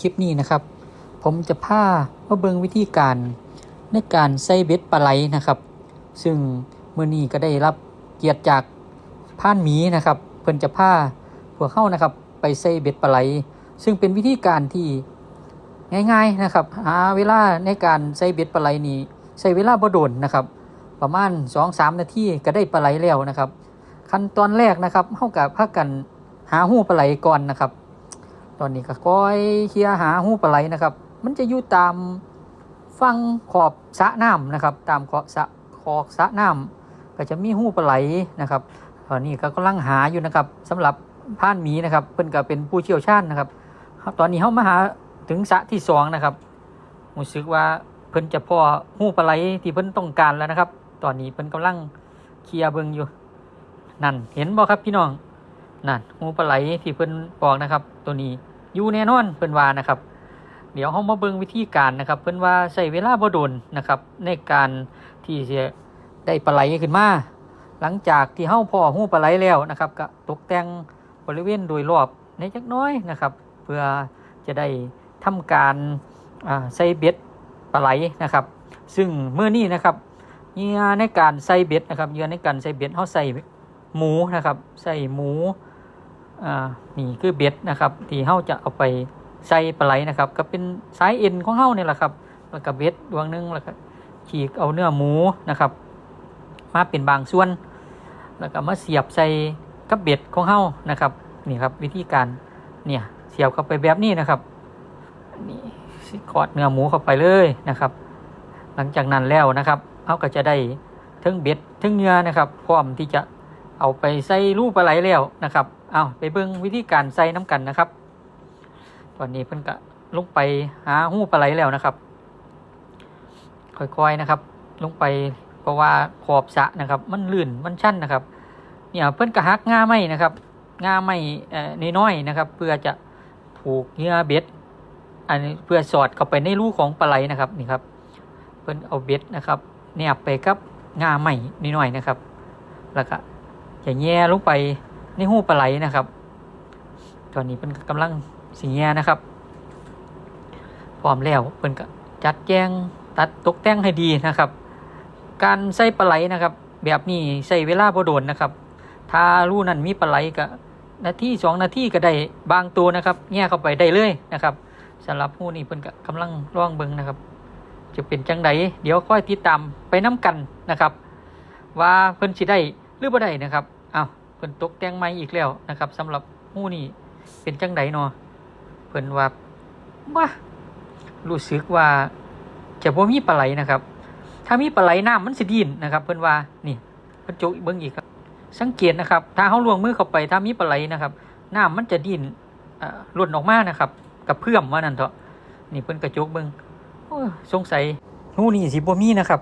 คลิปนี้นะครับ ผมจะพามาเบิงวิธีการในการใส่เบ็ดปลาไหลนะครับ ซึ่งเมื่อนี้ก็ได้รับเกียรติจากพ่านหมีนะครับ เพิ่นจะพาพวกเข้านะครับ ไปใส่เบ็ดปลาไหล ซึ่งเป็นวิธีการที่ง่าย ๆนะครับ หาเวลาในการใส่เบ็ดปลาไหลนี้ใช้เวลาบ่โดนนะครับ ประมาณ 2-3 นาทีก็ได้ปลาไหลแล้วนะครับ ขั้นตอนแรกนะครับเท่ากับพักกันหาหูปลาไหลก่อนนะครับ ตอนนี้ก็ก้อยเคลียหาหูปลาไหลนะครับ มันจะอยู่ตามฟังขอบสะน้ำนะครับ ตามขอบสะขอบสะน้ำก็จะมีหูปลาไหลนะครับ ตอนนี้ก็กำลังหาอยู่นะครับสำหรับพ่านหมีนะครับเพิ่นก็เป็นผู้เชี่ยวชาญนะครับ ตอนนี้เขามาหาถึงสะที่สองนะครับรู้สึกว่าเพิ่นจะพอหูปลาไหลที่เพิ่นต้องการแล้วนะครับ ตอนนี้เพิ่นกำลังเคลียเบิงอยู่นั่นเห็นบ่ครับพี่น้อง นั่นหูปลาไหลที่เพิ่นบอกนะครับ ตัวนี้อยู่แน่นอนเพิ่นว่านะครับ เดี๋ยวเฮามาเบิ่งวิธีการนะครับ เพิ่นว่าใช้เวลาบ่โดนนะครับ ในการที่จะได้ปลาไหลขึ้นมาหลังจากที่เฮาพอหูปลาไหลแล้วนะครับ ก็ตกแต่งบริเวณโดยรอบในจักน้อยนะครับ เพื่อจะได้ทำการอ่าใส่เบ็ดปลาไหลนะครับ ซึ่งเมื่อนี้นะครับเหยื่อในการใส่เบ็ดนะครับเหยื่อในการใส่เบ็ดเฮาใส่หมูนะครับ ใส่หมู อ่านี่คือเบ็ดนะครับที่เฮาจะเอาไปใส่ปลาไหลนะครับ ก็เป็นสายเอ็นของเฮาเนี่ยแหละครับแล้วก็เบ็ดดวงหนึงแล้วก็ฉีกเอาเนื้อหมูนะครับ มาเป็นบางส่วน แล้วก็มาเสียบใส่กับเบ็ดของเฮานะครับนี่ครับวิธีการเนี่ยเสียบเข้าไปแบบนี้นะครับนี่กอดเนื้อหมูเข้าไปเลยนะครับ หลังจากนั้นแล้วนะครับเฮาก็จะได้เทึงเบ็ดเทึงเนื้อนะครับ พร้อมที่จะ เอาไปใส่รูปปลาไหลแล้วนะครับเอาไปเบิ่งวิธีการใส่น้ำกันนะครับ ตอนนี้เพิ่นก็ลงไปหาหูปลาไหลแล้วนะครับ ค่อยๆนะครับ ลงไปเพราะว่าขอบสะนะครับ มันลื่นมันชันนะครับ เนี่ยเพิ่นก็หักง่าไม้นะครับง่าไม้เอ่น้อยๆนะครับ เพื่อจะผูกเหยื่อเบ็ดอันนี้เพื่อสอดเข้าไปในรูของปลาไหลนะครับนี่ครับ เพิ่นเอาเบ็ดนะครับแนบไปกับง่าไม้น้อยๆนะครับ แล้วก็ จะแย่ลงไปในหูปลาไหลนะครับ ตอนนี้เป็นกำลังสีแย่นะครับ พร้อมแล้วเพิ่นก็จัดแจงตัดตกแต่งให้ดีนะครับ การใส่ปลาไหลนะครับ แบบนี้ใส่เวลาบ่โดนนะครับ ถ้ารู้นั้นมีปลาไหลก็นาทีสองนาทีก็ได้บางตัวนะครับแย่เข้าไปได้เลยนะครับสำหรับผู้นี้เพิ่นก็กำลังร่องเบิงนะครับ จะเป็นจังไดเดี๋ยวค่อยติดตามไปน้กันนะครับ ว่าเพิ่นสิได้ รือบ่ได้นะครับอ้าวเพิ่นตกแต่งใหม่อีกแล้วนะครับสำหรับหู้นี่เป็นจังไดเนาะเพิ่นว่าว่ารู้สึกว่าจะบ่มีปลาไหลนะครับ ถ้ามีปลาไหลน้ำมันสิดินนะครับ เพิ่นว่านี่เพิ่นจกเบิ่งอีกครับ สังเกตนะครับ ถ้าเฮาลวงมือเข้าไปถ้ามีปลาไหลนะครับน้ำมันจะดินอ่าหล่นออกมานะครับ กับเพื่อมว่านั่นเถอะนี่เพิ่นกระจกเบิ่งโอ้ยสงสัยหู้นี่สิบ่มีนะครับ